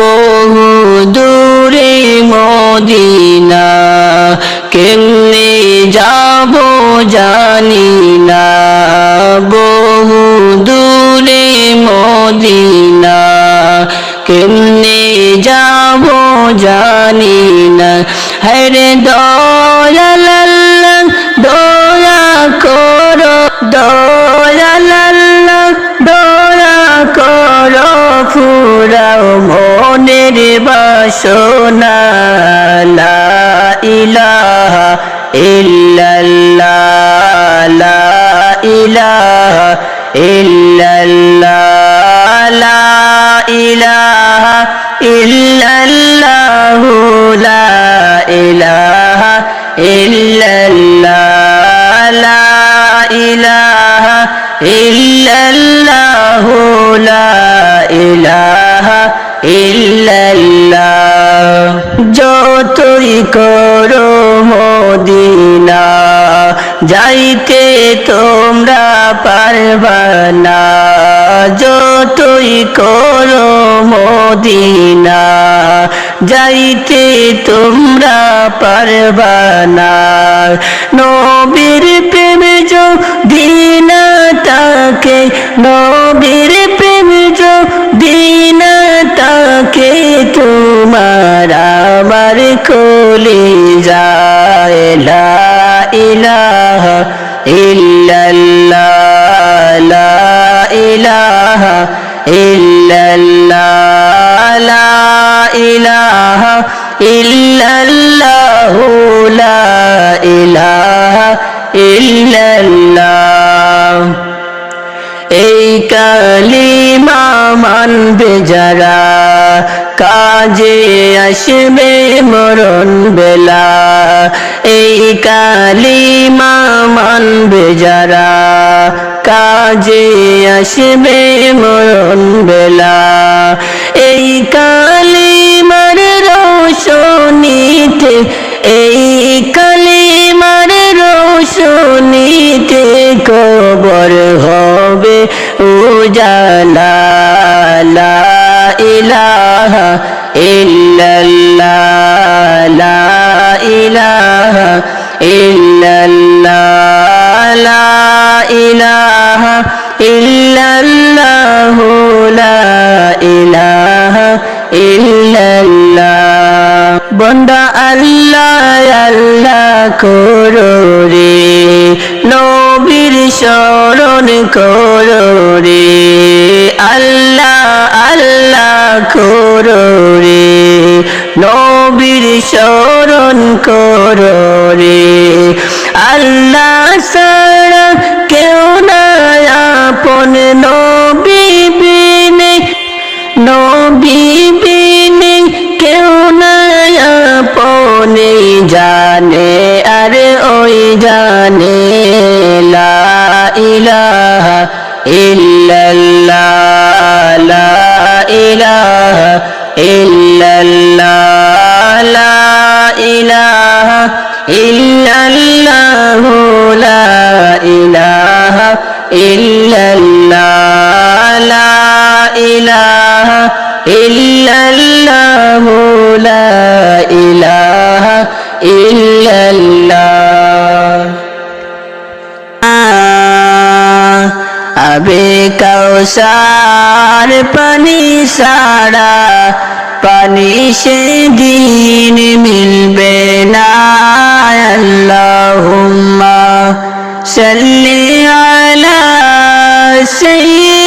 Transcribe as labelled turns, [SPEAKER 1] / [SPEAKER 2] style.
[SPEAKER 1] বহু দূরে মদিনা, কেমনে যাব জানি না। বহু দূরে মদিনা, কেমনে যাব জানি না। হরে দয়াল দয়া করো দয়াল দয়া করো, ফুরাও মনের বাসনা, লা ইলাহা ইল্লাল্লাহ, লা ইলাহা ইল্লাল্লাহ, লা ইলাহা ইল্লাল্লাহ, লা ইলাহা ইল্লাল্লাহ, লা ইলাহা ইল্লাল্লাহ, লা ইলাহা ইল্লাল্লাহ। যতই করো মদিনা, যাইতে তোমরা পারবা না। যতই করো মদিনা, যাইতে তোমরা পারবা না। নবীর প্রেম যো দিনা তাকে নবীর প্রেম দিনা তাকে তোমার আমার কোলে যায়। লা ইলাহা ইল্লাল্লাহ, লা ইলাহা ইল্লাল্লাহ, লা ইলাহা ইল্লাল্লাহ, লা ইলাহা ইল্লাল্লাহ। এই কালিমা মানবে যারা, কাজে আসবে মরণ বেলা। এই কালিমা মানবে যারা, কাজে আসবে মরণ বেলা। এই কালিমার রোশনীতে, এই কালিমার রোশনীতে কবর হবে উজালা। লা ইলাহা ইল্লাল্লাহ, লা ইলাহা ইল্লাল্লাহ, লা ইলাহা ইল্লাল্লাহ, লা ইলাহা ইল্লাল্লাহ। বন্দা আল্লাহ আল্লাহ করো রে নবীর শরণ করো রে আল্লাহ করো রে, নবীর শরণ করো আল্লাহ সারা কেউ না আপন নবী নবী কেউ না আপনে। জানে আর ওই জানে, লা ইলাহা ইল্লাল্লাহ। ইলাহা ইল্লাল্লাহ ইল্লাল্লাহ ইলাহা ইল্লাল্লাহ ইলাহা ইল্লাল্লাহ ইলাহা ইল্লাল্লাহ আবে কৌসার পানি সারা পানি সে দিন মিলবে না। আল্লাহুম্মা সাল্লি আলা সাইয়্যিদিনা